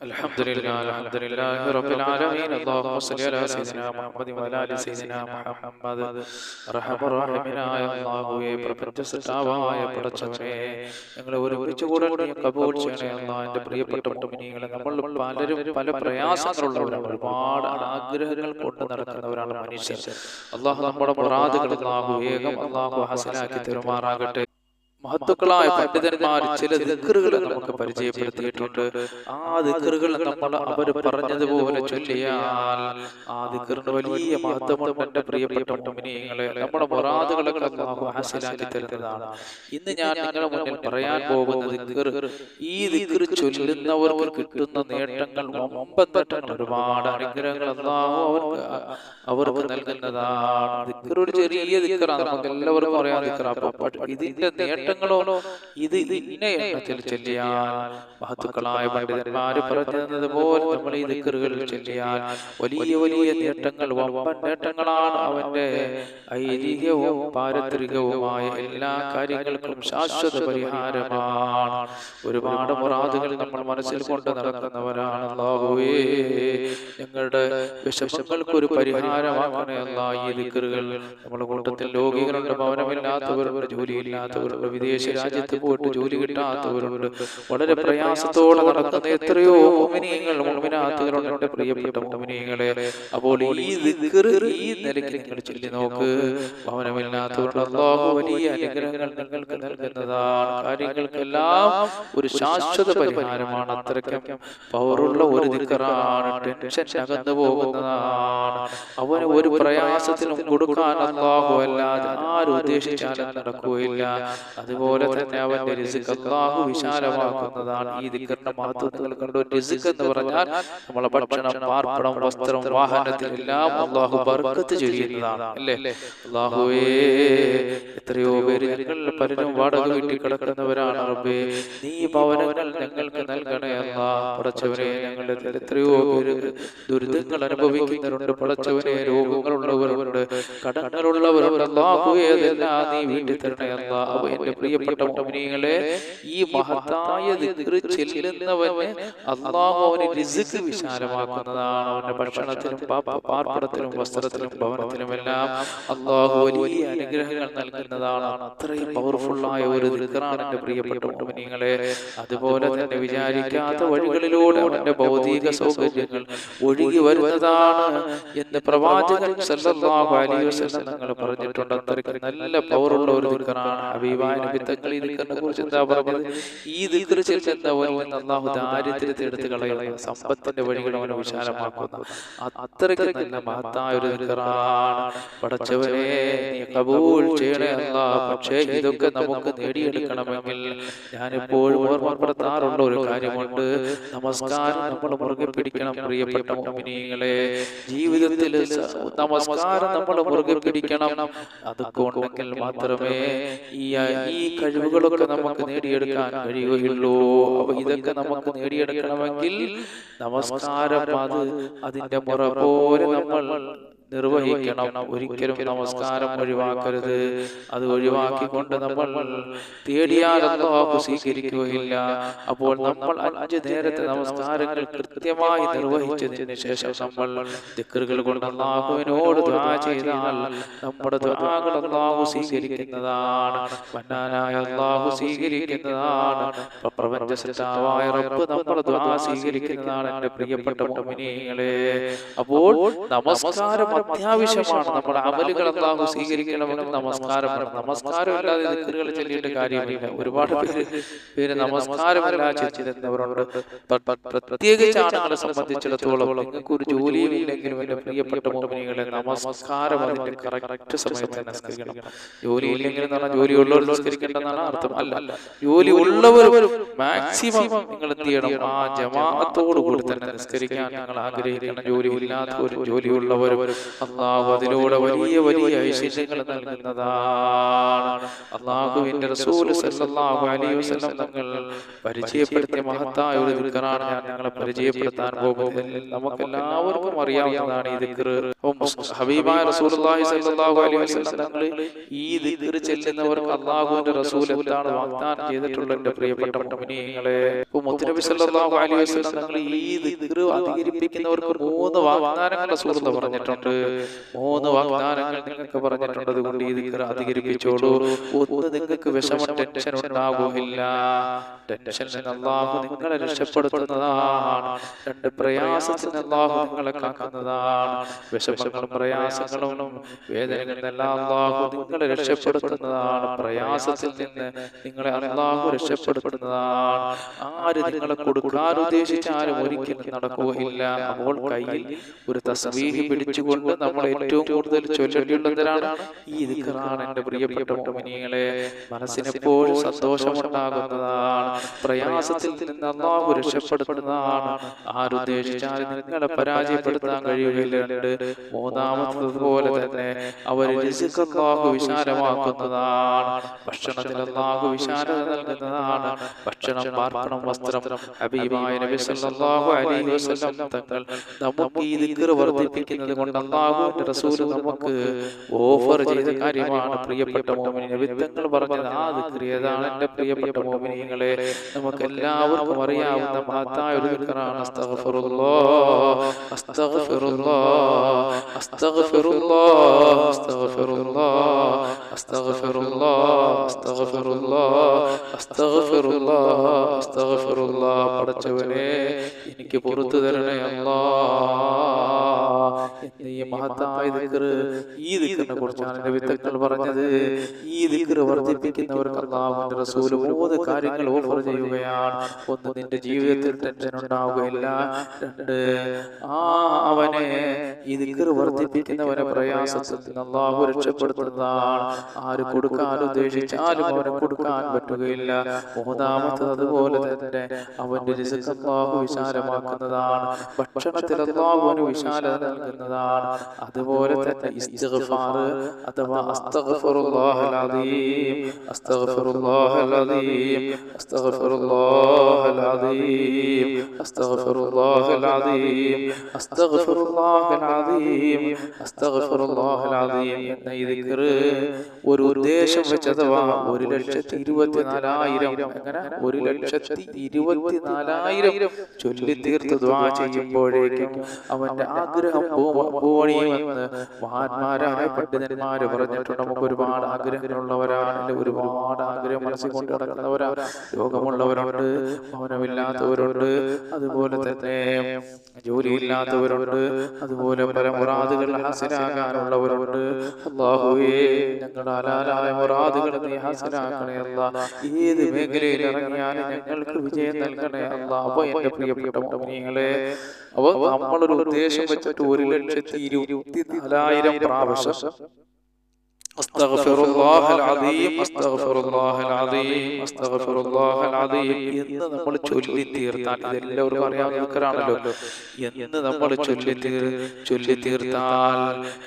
الحمد لله الحمد لله رب العالمين اللهم صل على سيدنا محمد وعلى ال سيدنا محمد റഹ്മ റഹീമിനായ അല്ലാഹുവേ പ്രപഞ്ച സൃഷ്ടാവായ പടച്ചവനെ ഞങ്ങളെ ഒരുമിച്ച് കൂടെ നീ കബൂൽ ചെയ്യണേ അല്ലാഹ് എൻ്റെ പ്രിയപ്പെട്ട മുഅ്മിനീങ്ങളെ നമ്മൾ പലരും പല പ്രയാസങ്ങളുള്ളവരാണ് ഒരുപാട് ആഗ്രഹങ്ങൾ കൊണ്ട് നടക്കുന്നവരാണ് മനുഷ്യർ അല്ലാഹു നമ്മുടെ മുറാദുകൾ അല്ലാഹു വേഗം അല്ലാഹു ഹസനാക്കി തരുമാറാകട്ടെ മഹത്തുക്കളായ പണ്ഡിതന്മാർ ചില ദിക്കറുകൾ നമുക്ക് പരിചയപ്പെടുത്തിയിട്ടുണ്ട്. ആ ദിക്കറുകൾ നമ്മൾ അവർ പറഞ്ഞതുപോലെ ചൊല്ലിയാൽ ആ ദിക്കറിന് വലിയ മഹത്വമുണ്ട് എന്റെ പ്രിയപ്പെട്ട മിനിയങ്ങളെ നമ്മുടെ മുറാദുകളൊക്കെ ഹാസിലാക്കി തരുന്നതാണ്. ഇന്ന് ഞാൻ നിങ്ങളുടെ മുന്നിൽ പറയാൻ പോകുന്ന ദിക്കർ ഈ ദിക്കർ ചൊല്ലുന്നവർക്ക് കിട്ടുന്ന നേട്ടങ്ങൾ ഒമ്പത് ഒരുപാട് അനുഗ്രഹങ്ങൾ അവർക്ക് അവർക്ക് നൽകുന്നതാണ്. ദിക്കർ ഒരു ചെറിയ ദിക്കറാണ്. നമുക്ക് എല്ലാവർക്കും അറിയാൻ ദിക്കറ ഇതിന്റെ ഇതിന്റെ നേട്ടങ്ങളോ ഇത് ഇന്ന എണ്ണത്തിൽ ചെല്ലിയാൽ മഹത്തുക്കളായ പണ്ഡിതന്മാര് പറഞ്ഞു തന്നതുപോലെ നമ്മൾ ഈ ദിക്കറുകൾ ചെല്ലിയാൽ വലിയ വലിയ നേട്ടങ്ങൾ വമ്പൻ നേട്ടങ്ങളാണ് അവന്റെ ഐതിഹ്യവും പാരത്രികവുമായ എല്ലാ കാര്യങ്ങൾക്കും ശാശ്വത പരിഹാരമാണ്. ഒരുപാട് മുറാദുകൾ നമ്മൾ മനസ്സിൽ കൊണ്ട് നടക്കുന്നവരാണ്. അല്ലാഹുവേ ഞങ്ങളുടെ വിശേഷങ്ങൾക്ക് ഒരു പരിഹാരമാക്കണേ ഈ ദിക്കറുകൾ. നമ്മുടെ കൂട്ടത്തിൽ രോഗികളുണ്ട് ഭവനമില്ലാത്തവരുണ്ട് ജോലിയില്ലാത്തവരുണ്ട് വിദേശ രാജ്യത്ത് പോയിട്ട് ജോലി കിട്ടാത്തവരുണ്ട്. വളരെ പ്രയാസത്തോടെ നടക്കുന്ന എത്രയോ മോമിനിയങ്ങൾ മോമിനാത്തുകളുണ്ട്. എന്റെ പ്രിയപ്പെട്ട മോമിനിയങ്ങളെ അപ്പോൾ ഈ ഈ നിലയ്ക്ക് നിങ്ങൾ ചൊല്ലി നോക്ക്. ഭവനമില്ലാത്തവരുടെ അള്ളാഹു വലിയ അനുഗ്രഹങ്ങൾ നിങ്ങൾക്ക് നൽകുന്നതാണ്. കാര്യങ്ങൾക്കെല്ലാം ഒരു ശാശ്വത പരിഹാരമാണ്. അത്രയ്ക്കും പവറുള്ള ഒരു ദിക്കറാണ്. ടെൻഷൻ അകന്നു പോകുന്നതാണ്. അവന് ഒരു പ്രയാസത്തിനും കൊടുക്കാൻ അള്ളാഹു അല്ലാതെ ആരും ഉദ്ദേശിച്ചാലും നടക്കുകയില്ല. അതുപോലെ തന്നെ അവന്റെ റിസിക് അള്ളാഹു വിശാലമാക്കുന്നതാണ്. ഈ ദിക്കറിന്റെ മഹത്വങ്ങൾ കണ്ടു. റിസിക് എന്ന് പറഞ്ഞാൽ നമ്മളെ ഭക്ഷണം പാർപ്പണം വസ്ത്രം വാഹനത്തിൽ എല്ലാം അള്ളാഹു ബർക്കത്ത് ചെയ്യുന്നതാണ് അല്ലേ? അള്ളാഹുവേ എത്രയോ പേര് ഞങ്ങൾ പലരും വാടക വീട്ടിൽ കിടക്കുന്നവരാണ് റബ്ബേ. നീ ഭവനങ്ങൾ ഞങ്ങൾക്ക് നൽകണേ അല്ലാ. പടച്ചവനെ ഞങ്ങളുടെ എത്രയോ പേര് ദുരിതങ്ങൾ അനുഭവിക്കുന്നവരുണ്ട് പടച്ചവനെ രോഗങ്ങളുള്ളവരുണ്ട്. കടങ്ങളുള്ളവരുണ്ട്. അള്ളാഹുവേ അതെല്ലാം നീ വീട്ടിൽ തരണേ അല്ലാ. അവ പ്രിയപ്പെട്ട മുഅ്മിനീങ്ങളെ ഈ മഹത്തായ ദിക്ർ ചെല്ലുന്നവന് അള്ളാഹു അവന് റിസ്ക് വിശാലമാക്കുന്നതാണ്. അവന്റെ ഭക്ഷണത്തിലും പാപ പാർപ്പിടത്തിലും വസ്ത്രത്തിലും ഭവനത്തിലുമെല്ലാം അള്ളാഹു വലിയ അനുഗ്രഹങ്ങൾ നൽകുന്നതാണ്. അത്രയും പവർഫുള്ളായ ഒരു ദിക്റാണ് എന്റെ പ്രിയപ്പെട്ട മുഅ്മിനീങ്ങളെ അതുപോലെ തന്നെ വിചാരിക്കാത്ത വഴികളിലൂടെ അവന്റെ ഭൗതിക സൗകര്യങ്ങൾ ഒഴുകി വരുന്നതാണ് എന്ന് പ്രവാചകൻ സല്ലല്ലാഹു അലൈഹി വസല്ലം തങ്ങൾ പറഞ്ഞിട്ടുണ്ട്. അത്രയ്ക്ക് നല്ല പവറുള്ള ഒരു ദിക്റാണ് ഹബീബായ നബി തങ്ങൾ ഈ ദിക്റിനെ കുറിച്ച് എന്താ പറഞ്ഞത്? ഈ ദിക്ർ ചെല്ലുന്നവനിൽ നിന്ന് അള്ളാഹു ദാരിദ്ര്യത്തെ സമ്പത്തിന്റെ വഴികൾ അവനെ വിശാലമാക്കുന്നു. അത്രയ്ക്ക് നല്ല മഹത്തായ ഒരു ദിക്റാണ് പടച്ചവനെ കബൂൾ ചെയ്യണേ അല്ലാ പക്ഷേ ഇതൊക്കെ നമുക്ക് നേടിയെടുക്കണമെങ്കിൽ ഞാനിപ്പോഴും ഓർമ്മപ്പെടുത്താറുള്ള ഒരു കാര്യമുണ്ട്. നമസ്കാരം നമ്മൾ മുറുകെ പിടിക്കണം പ്രിയപ്പെട്ട മുഅ്മിനീങ്ങളെ ജീവിതത്തിൽ നമസ്കാരം നമ്മൾ മുറുകെ പിടിക്കണം. അതൊക്കെ ഉണ്ടെങ്കിൽ മാത്രമേ ഈ ഈ കഴിവുകളൊക്കെ നമുക്ക് നേടിയെടുക്കാൻ കഴിയുകയുള്ളൂ. അപ്പൊ ഇതൊക്കെ നമുക്ക് നേടിയെടുക്കണമെങ്കിൽ നമസ്കാരം അത് അതിന്റെ മുറ നമ്മൾ നിർവഹിക്കണം. ഒരിക്കലും നമസ്കാരം ഒഴിവാക്കരുത്. അത് ഒഴിവാക്കിക്കൊണ്ട് നമ്മൾ തേടിയാൽ അള്ളാഹു സ്വീകരിക്കുകയില്ല. അപ്പോൾ നമ്മൾ അഞ്ച് നേരത്തെ നമസ്കാരങ്ങൾ കൃത്യമായി നിർവഹിച്ചതിന് ശേഷം നമ്മൾ ദിക്കറുകൾ കൊണ്ട് അള്ളാഹുവിനോട് ചെയ്താൽ നമ്മുടെ ദ്വാകൾ അള്ളാഹു സ്വീകരിക്കുന്നതാണ്. മന്നാനായ അള്ളാഹു സ്വീകരിക്കുന്നതാണ്. പ്രപഞ്ച സൃഷ്ടാവായ റബ്ബ് നമ്മുടെ ദ്വാ സ്വീകരിക്കുന്നതാണ് എന്റെ പ്രിയപ്പെട്ട മുഅ്മിനീങ്ങളെ അപ്പോൾ നമസ്കാരം അത്യാവശ്യമാണ് നമ്മുടെ അമലുകൾ അള്ളാഹു സ്വീകരിക്കണമെങ്കിൽ നമസ്കാരം ഇല്ലാതെ ദിക്കറുകൾ ചൊല്ലിയിട്ട് കാര്യമില്ല. ഒരുപാട് പേര് പേര് നമസ്കാരം ചിന്തിക്കുന്നവരുണ്ട് പ്രത്യേകിച്ച് ആണുങ്ങളെ സംബന്ധിച്ചിടത്തോളം നിങ്ങൾക്ക് ഒരു ജോലിയും ഇല്ലെങ്കിലും എന്റെ പ്രിയപ്പെട്ട മോഹിനികളെ നമസ്കാരം അതിന്റെ കറക്റ്റ് സമയത്ത് നിസ്കരിക്കണം. ജോലി ഇല്ലെങ്കിൽ എന്ന് പറഞ്ഞാൽ ജോലി ഉള്ളവർ നിസ്കരിക്കേണ്ടെന്നാണ് അർത്ഥം അല്ല ജോലി ഉള്ളവർ മാക്സിമം നിങ്ങൾ എന്ത് ചെയ്യണം? ആ ജമാഅത്തോടു കൂടി തന്നെ നിസ്കരിക്കാൻ ഞങ്ങൾ ആഗ്രഹിക്കണം ജോലി ഇല്ലാത്തവരും ജോലിയുള്ളവരും അള്ളാഹു അതിലൂടെ വലിയ വലിയ ഐശ്വര്യങ്ങൾ നൽകുന്നതാണ്. അള്ളാഹുവിന്റെ റസൂൽ സല്ലല്ലാഹു അലൈഹി വസല്ലം തങ്ങൾ പരിചയപ്പെടുത്തിയ മഹത്തായ ഒരു ദിക്റാണ് ഞാൻ നിങ്ങളെ പരിചയപ്പെടുത്താൻ പോകുന്നത് നമുക്ക് എല്ലാവർക്കും അറിയാവുന്നതാണ് ഈ ദിക്ർ ഹബീബായ റസൂലുള്ളാഹി സല്ലല്ലാഹു അലൈഹി വസല്ലം തങ്ങൾ ഈ ദിക്ർ ചെല്ലുന്നവർക്ക് അള്ളാഹുവിന്റെ റസൂൽ എന്താണ് വാഗ്ദാനം ചെയ്തിട്ടുള്ള എന്റെ പ്രിയപ്പെട്ട മുഅ്മിനീങ്ങളെ മുത്തനബി സല്ലല്ലാഹു അലൈഹി വസല്ലം തങ്ങൾ ഈ ദിക്ർ അധികരിപ്പിക്കുന്നവർക്ക് മൂന്ന് വാഗ്ദാനങ്ങൾ റസൂൽ പറഞ്ഞിട്ടുണ്ട്. മൂന്ന് വാഗ്ദാനങ്ങൾ നിങ്ങൾക്ക് പറഞ്ഞിട്ടുണ്ട്. അതുകൊണ്ട് ഈ ദിക്കർ അധികരിപ്പിച്ചോളൂ. ഒന്ന് നിങ്ങൾക്ക് വിഷമ ടെൻഷൻ ഉണ്ടാകുമില്ല ടെൻഷൻ അള്ളാഹു നിങ്ങളെ രക്ഷപ്പെടുത്തുന്നതാണ്. രണ്ട് പ്രയാസത്തിന് അള്ളാഹു നിങ്ങളെ കാക്കുന്നതാണ്. വിഷമങ്ങളും പ്രയാസങ്ങളും വേദനകളും എല്ലാം അള്ളാഹു നിങ്ങളെ രക്ഷപ്പെടുത്തുന്നതാണ്. പ്രയാസത്തിൽ നിന്ന് നിങ്ങളെ അള്ളാഹു രക്ഷപ്പെടുത്തുന്നതാണ്. ആര് നിങ്ങളെ കൊടുക്കാൻ ഉദ്ദേശിച്ചാലും ഒരിക്കലും നടക്കുകയില്ല. അപ്പോൾ കയ്യിൽ ഒരു തസ്വീഹി പിടിച്ചുകൊണ്ട് നമ്മൾ ഏറ്റവും കൂടുതൽ ചൊല്ലിയുള്ളതിനാണ് ഈ ദിക്റാണ് എന്റെ പ്രിയപ്പെട്ട മോമിനികളെ മനസ്സിനെപ്പോഴും സന്തോഷമുണ്ടാകുന്നതാണ് പ്രയാസത്തിൽ നിന്ന് അള്ളാഹു രക്ഷപ്പെടുത്തുന്നതാണ് ആരുദ്ദേശിച്ചാൽ നിങ്ങളെ പരാജയപ്പെടുത്താൻ കഴിയുകയില്ല. മൂന്നാമത്തത് മൂന്നാമത്തതുപോലെ തന്നെ അവർ രസിക്കാഹു വിശാലമാക്കുന്നതാണ്. ഭക്ഷണത്തിൽ അള്ളാഹു വിശാലത നൽകുന്നതാണ്. ഭക്ഷണം പാർപ്പണം വസ്ത്രം. ഹബീബായ നബി സല്ലല്ലാഹു അലൈഹി വസല്ലം തങ്ങൾ നമുക്ക് ഈ ദിക്ർ വർദ്ധിപ്പിക്കുന്നത് കൊണ്ട് അള്ളാഹുവിന്റെ റസൂൽ നമുക്ക് ഓഫർ ചെയ്ത കാര്യമാണ് പ്രിയപ്പെട്ട മോമിനിയെ വിത്തങ്ങൾ പറഞ്ഞത് ആ ഏതാണ് എന്റെ പ്രിയപ്പെട്ട മോമിനിയങ്ങളെ. നമുക്ക് എല്ലാവർക്കും അറിയാവുന്ന മഹത്തായ ഒരു വിക്കറാണ് അസ്തഫറുള്ളോ അസ്തഫറുള്ളോ അസ്തഫറുള്ളോ അസ്തഫറുള്ളോ أستغفر الله أستغفر الله أستغفر الله أستغفر الله പടച്ചവനെ എനിക്ക് പുറത്തു തരണേ അല്ലാ. മഹത്തായ ഈ ദിക്റിനെ കുറിച്ചാണ് നബി തങ്ങൾ പറഞ്ഞത്. ഈ ദിക്ർ വർദ്ധിപ്പിക്കുന്നവർക്ക് അള്ളാഹുവിന്റെ റസൂൽ മൂന്ന് കാര്യങ്ങൾ ഓഫർ ചെയ്യുകയാണ്. ഒന്ന് നിന്റെ ജീവിതത്തിൽ ടെൻഷൻ ഉണ്ടാവുകയില്ല. രണ്ട് ആ അവനെ ഈ ദിക്ർ വർദ്ധിപ്പിക്കുന്നവനെ പ്രയാസത്തിൽ അള്ളാഹു രക്ഷപ്പെടുത്തുന്നതാണ്. ആര് കൊടുക്കാൻ ഉദ്ദേശിച്ചാലും അവന് കൊടുക്കാൻ പറ്റുകയില്ല. മൂന്നാമത്തത് അതുപോലെ തന്നെ അവന്റെ റിസ്ക് അള്ളാഹു വിശാലമാക്കുന്നതാണ്. ഭക്ഷണത്തിൽ അള്ളാഹു അവന് വിശാലത നൽകുന്നതാണ്. അതുപോലെ തന്നെ ഇസ്തിഗ്ഫാർ അഥവാ അസ്തഗ്ഫിറുല്ലാഹൽ അലീം അസ്തഗ്ഫിറുല്ലാഹൽ അലീം അസ്തഗ്ഫിറുല്ലാഹൽ അലീം അസ്തഗ്ഫിറുല്ലാഹൽ അലീം അസ്തഗ്ഫിറുല്ലാഹൽ അലീം അസ്തഗ്ഫിറുല്ലാഹൽ അലീം എന്ന ഈ ദിക്ർ ഒരു ഉദ്ദേശം വെച്ച് അഥവാ ഒരു ലക്ഷത്തി ഇരുപത്തിനാലായിരം ഒരു ലക്ഷത്തി ഇരുപത്തിനാലായിരം ചൊല്ലി തീർത്ത് ദ്വാ ചെയ്യുമ്പോഴേക്കും അവന്റെ ആഗ്രഹം പൂവണിയുമെന്ന് മഹാന്മാരായ പണ്ഡിതന്മാര് പറഞ്ഞിട്ടുണ്ട് നമുക്ക് ഒരുപാട് ആഗ്രഹങ്ങളുള്ളവരാണ് ഒരുപാട് ആഗ്രഹം മനസ്സിൽ കൊണ്ട് നടക്കുന്നവരാ. രോഗമുള്ളവരുണ്ട് ഭവനമില്ലാത്തവരുണ്ട് അതുപോലെ തന്നെ ജോലിയില്ലാത്തവരുണ്ട് അതുപോലെ പല മുറാദുകൾ ഹാസിലാകാനുള്ളവരുണ്ട് അള്ളാഹുവേ ഞങ്ങളുടെ അലാലായ മുറാദുകൾ നീ ഹാസിലാക്കണേ അല്ല. ഏത് മേഖലയിൽ ഇറങ്ങിയാലും ഞങ്ങൾക്ക് വിജയം നൽകണേ അല്ല. അപ്പൊ എന്റെ പ്രിയപ്പെട്ട മോമിനികളെ അപ്പൊ നമ്മളൊരു ഉദ്ദേശം വെച്ചിട്ട് ഒരു ലക്ഷത്തി ഇരുപത്തിനാലായിരം പ്രാവശ്യം. അസ്തഗ്ഫിറു الله العظيم അസ്തഗ്ഫിറു الله العظيم അസ്തഗ്ഫിറു الله العظيم എന്ന് നമ്മൾ ചൊല്ലി തീർത്താൽ ഇതെല്ലാവർക്കും അറിയാവുന്ന ദിക്റാണല്ലോ എന്ന് നമ്മൾ ചൊല്ലി തീർ ചൊല്ലി തീർത്താൽ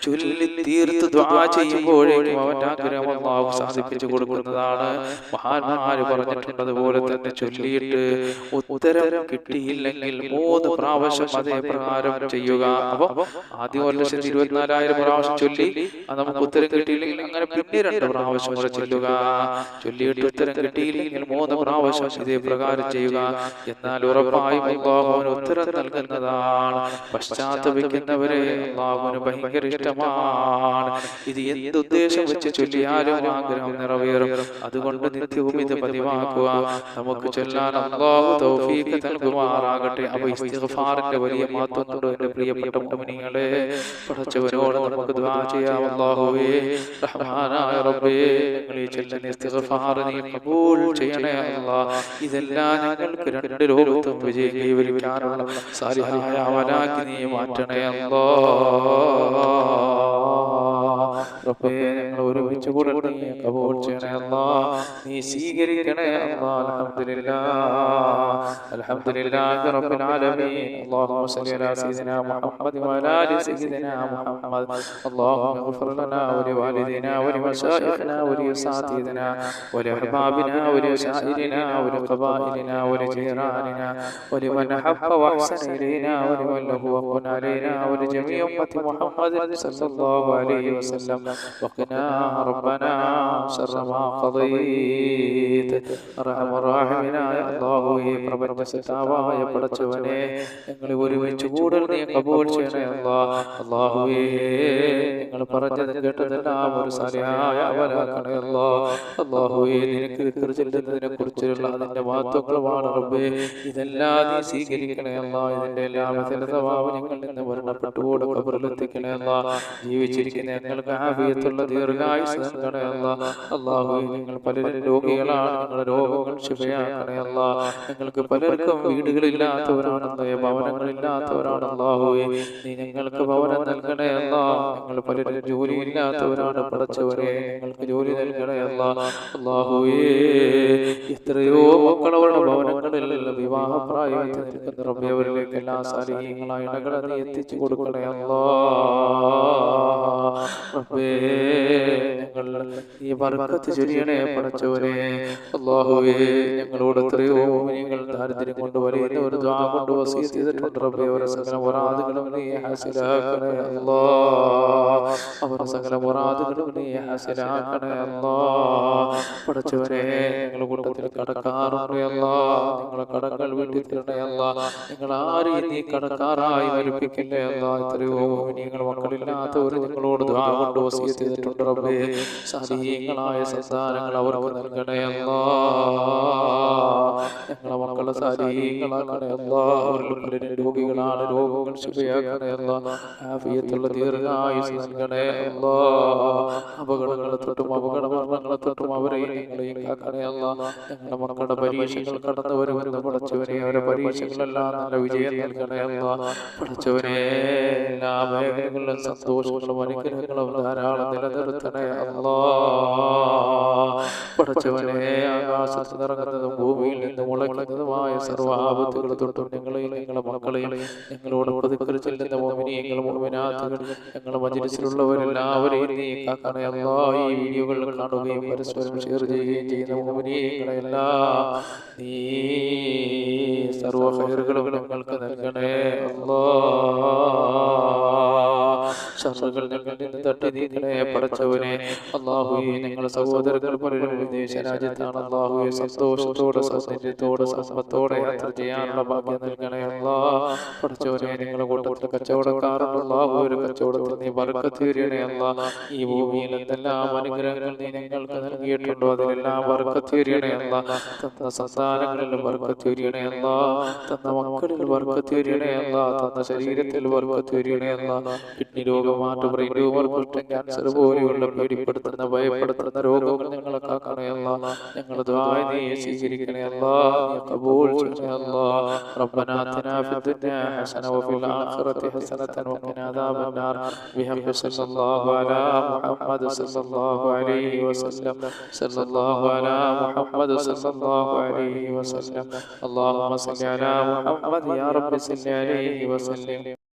ചൊല്ലി തീർത്ത് ദുആ ചെയ്യുമ്പോഴേക്കും അവന്റെ ആഗ്രഹം അല്ലാഹു സാധിപ്പിച്ചു കൊടുക്കുന്നതാണ്. മഹാന്മാര് പറഞ്ഞിട്ടുണ്ട് അതുപോലെ തന്നെ ചൊല്ലിയിട്ട് ഉത്തരം കിട്ടിയില്ലെങ്കിൽ മൂന്ന് പ്രാവശ്യം അതേ പ്രകാരം ചെയ്യുക. അപ്പോൾ ആദ്യം ഒരു ലക്ഷത്തി ഇരുപത്തിനാലായിരം പ്രാവശ്യം ചൊല്ലി നമുക്ക് ഉത്തരം കിട്ടിയില്ലെങ്കിൽ അങ്ങനെ പിന്നെ രണ്ട് പ്രാവശ്യം കൂടെ ചൊല്ലുക. ചൊല്ലിയിട്ട് ഉത്തരം കിട്ടിയില്ലെങ്കിൽ മൂന്ന് പ്രാവശ്യം ഇതേ പ്രകാരം ചെയ്യുക. എന്നാൽ ഉറപ്പായും അള്ളാഹുവിന് ഉത്തരം നൽകുന്നതാണ്. പശ്ചാത്തപിക്കുന്നവരെ അള്ളാഹുവിന് ഭയങ്കര ഇഷ്ടമാണ്. ഇത് എന്ത് ഉദ്ദേശം വെച്ച് ചൊല്ലിയാലും ആഗ്രഹം നിറവേറും. അതുകൊണ്ട് നിത്യവും ഇത് പതിവാക്കുക. നമുക്ക് ചൊല്ലാൻ അള്ളാഹു തൗഫീഖ് നൽകുമാറാകട്ടെ. അപ്പൊ ഇസ്തിഗ്ഫാറിന്റെ വലിയ മഹത്വം കൊണ്ട് എന്റെ പ്രിയപ്പെട്ട മുഅ്മിനീങ്ങളെ പഠിച്ചവരോട് നമുക്ക് ദ്വാ ചെയ്യാം അല്ലാഹുവേ റഹ്മാനായ റബ്ബേ ഞങ്ങൾ ചൊല്ലുന്ന ഇസ്തിഗ്ഫാർ നീ കബൂൽ ചെയ്യണേ അല്ലാഹ് ഇതെല്ലാം ഞങ്ങൾക്ക് രണ്ട് ലോകത്തും വിജയം സാലിഹായ അവനാക്കി നീ മാറ്റണേ റബ്ബേ ഞങ്ങൾ ഒരുമിച്ച് കൂടെ നീ കബൂൾ ചെയ്യണേ അല്ലാ നീ സ്വീകരിക്കണേ അല്ലാ അൽഹംദുലില്ലാ അൽഹംദുലില്ലാഹി റബ്ബിൽ ആലമീൻ اللهم صل على سيدنا محمد وعلى ال سيدنا محمد اللهم اغفر لنا ولوالدينا ولمشايخنا ولأساتذتنا ولأحبابنا ولسائرنا ولقبائلنا ولجيراننا ولمن أحب وأحسن إلينا ولمن له وقنا علينا ولجميع أمة محمد صلى الله عليه وسلم وقنا ربنا شر ما قضيت أرحم الراحمين يا الله പ്രപഞ്ച സത്താവായ പടച്ചവനെ ഞങ്ങൾ ഒരുമിച്ച് കൂടൽ നീ കബൂൽ ചെയ്യണേ അല്ലാ അല്ലാഹുവേ ഞങ്ങൾ പറഞ്ഞത് കേട്ടതെല്ലാം ഒരു സലയായ അവലാക്കണേ അല്ലാ അല്ലാഹുവേ നിനക്ക് ചെല്ലുന്നതിനെ കുറിച്ചുള്ള അതിന്റെ മഹത്വങ്ങളുമാണ് റബ്ബേ ഇതെല്ലാം നീ സ്വീകരിക്കണേ അല്ലാ ഇതിന്റെ എല്ലാം സവാവ് ഞങ്ങൾ നിന്ന് മരണപ്പെട്ടുകൂടെ കബറിലെത്തിക്കണേ അല്ലാ ജീവിച്ചിരിക്കുന്ന ഞങ്ങൾക്ക് ആവിയത്തുള്ള ദീർഘായുസ് അല്ലാഹുവേ നിങ്ങൾ പലരും രോഗികളാണ് നിങ്ങളുടെ രോഗങ്ങൾ ശുഭയാക്കണേ അല്ലാ. നിങ്ങൾക്ക് പലർക്കും വീടുകളില്ലാത്തവരാണെന്ന് ഭവനങ്ങളില്ലാത്തവരാണ് അല്ലാഹുവേ നീ ഞങ്ങൾക്ക് ഭവനം നൽകണേ അല്ലാ. ഞങ്ങൾ പലരും ജോലിയില്ലാത്തവരാണ് പഠിച്ചവരെ. നിങ്ങൾക്ക് ജോലി നൽകണേ അല്ലാ. അല്ലാഹുവേ എത്രയോ മക്കളവരുടെ ഭവനങ്ങളിൽ വിവാഹപ്രായത്തിൽ നിൽക്കുന്ന റബ്ബിയവരിലേക്ക് എല്ലാ സാലിഹ്യങ്ങളായ ഇടകളെ എത്തിച്ചു കൊടുക്കണേ അല്ലാ. റബ്ബേ ഞങ്ങൾ ഈ ബർക്കത്ത് ഞങ്ങളോട് എത്രയോ നിങ്ങൾ ദാരിദ്ര്യം ഒരു ഹാസിലാക്കണേ ഹാസിലാക്കണേ ഞങ്ങളുടെ അല്ലാ. നിങ്ങൾ നിങ്ങൾ നിങ്ങളോട് ദ്വാ കൊണ്ട് വസീത് ചെയ്തിട്ടുണ്ട് റബ്ബേ. സാധീയങ്ങളായ സന്താനങ്ങൾ അവർക്ക് നൽകണേ അല്ലാ. ഞങ്ങളെ മക്കളെ സാധീയങ്ങളാക്കണേ അല്ലാ. അവരിൽ രോഗികളാണ് രോഗങ്ങൾ ശുഭയാക്കണേ അല്ലാ. ആഫിയത്തുള്ള ദീർഘായുസ് നൽകണേ അല്ലാ. അപകടങ്ങളെ തൊട്ടും അപകട മരണങ്ങളെ തൊട്ടും അവരെയും ഞങ്ങളെയും കാക്കണേ അല്ലാ. ഞങ്ങളുടെ മക്കളുടെ പരീക്ഷകൾ കടന്നു പടച്ചവനെ അവരെ പരീക്ഷകളെല്ലാം നല്ല വിജയം നൽകണേ അല്ലാ. പഠിച്ചവരെ എല്ലാ മേഖലകളിലും സന്തോഷങ്ങളും അനുഗ്രഹങ്ങളും ധാരാളം നിലനിർത്തണേ അല്ലാ. പടച്ചവനെ ആകാശത്ത് നിറങ്ങുന്നതും ഭൂമിയിൽ നിന്ന് മുളയ്ക്കുന്നതുമായ സർവ ആപത്തുകൾ തൊട്ടും ഞങ്ങളെയും ഞങ്ങളുടെ മക്കളെയും ഞങ്ങളോട് പതുക്കൽ ചെല്ലുന്ന മോമിനിയങ്ങൾ മോമിനാഥുകൾ ഞങ്ങളുടെ മജിലിസിലുള്ളവരെല്ലാവരെയും നീ കാക്കണേ അല്ലാ. ഈ വീഡിയോകൾ കാണുകയും പരസ്പരം ഷെയർ ചെയ്യുകയും ചെയ്യുന്ന മോമിനിയങ്ങളെല്ലാം നീ സർവ ഹൈറുകളും ഞങ്ങൾക്ക് നൽകണേ അല്ലാ. ഷറുകൾ ഞങ്ങളിൽ നിന്ന് തട്ടി നീക്കണേ പടച്ചവനെ അള്ളാഹുയെ നിങ്ങൾ സഹോദരങ്ങൾ പലരും വിദേശ രാജ്യത്താണ് അള്ളാഹുയെ സന്തോഷത്തോടെ സൗന്ദര്യത്തോടെ സമ്പത്തോടെ യാത്ര ചെയ്യാനുള്ള ഭാഗ്യം നൽകണേ അല്ലാ. പടച്ചവനെ നിങ്ങളെ കൂട്ടത്തിൽ കച്ചവടക്കാരുണ്ട് അള്ളാഹു ഒരു കച്ചവടത്തിൽ നീ വർക്കത്തീരണേ അല്ലാ. ഈ ഭൂമിയിൽ എന്തെല്ലാം അനുഗ്രഹങ്ങൾ നീ ഞങ്ങൾക്ക് നൽകിയിട്ടുണ്ടോ അതിലെല്ലാം വർക്കത്തീരണേ അല്ലാ. തന്ന സന്താനങ്ങളിൽ വർക്കത്തീരണേ അല്ലാ. തന്ന മക്കളിൽ വർക്കത്തീരണേ അല്ലാ. തന്ന ശരീരത്തിൽ വർക്കത്തീരണേ അല്ലാ. കിഡ്നി രോഗമാറ്റ് ബ്രെയിൻ ട്യൂമർ കുഷ്ഠം ക്യാൻസർ പോലെയുള്ള പേടിപ്പെടുത്തുന്ന ഭയപ്പെടുത്തുന്ന രോഗങ്ങൾ ഞങ്ങളെ കാക്കണേ അല്ലാ ഞങ്ങൾ ദുആ നീ സ്വീകരിക്കണേ അല്ലാ നീ കബൂൽ ചെയ്യണേ അല്ലാ ربنا آتنا في الدنيا حسنة وفي الآخرة حسنة وقنا عذاب النار بحق صلى الله على محمد صلى الله عليه وسلم صلى الله على محمد صلى الله عليه وسلم اللهم صل على محمد يا رب صل عليه وسلم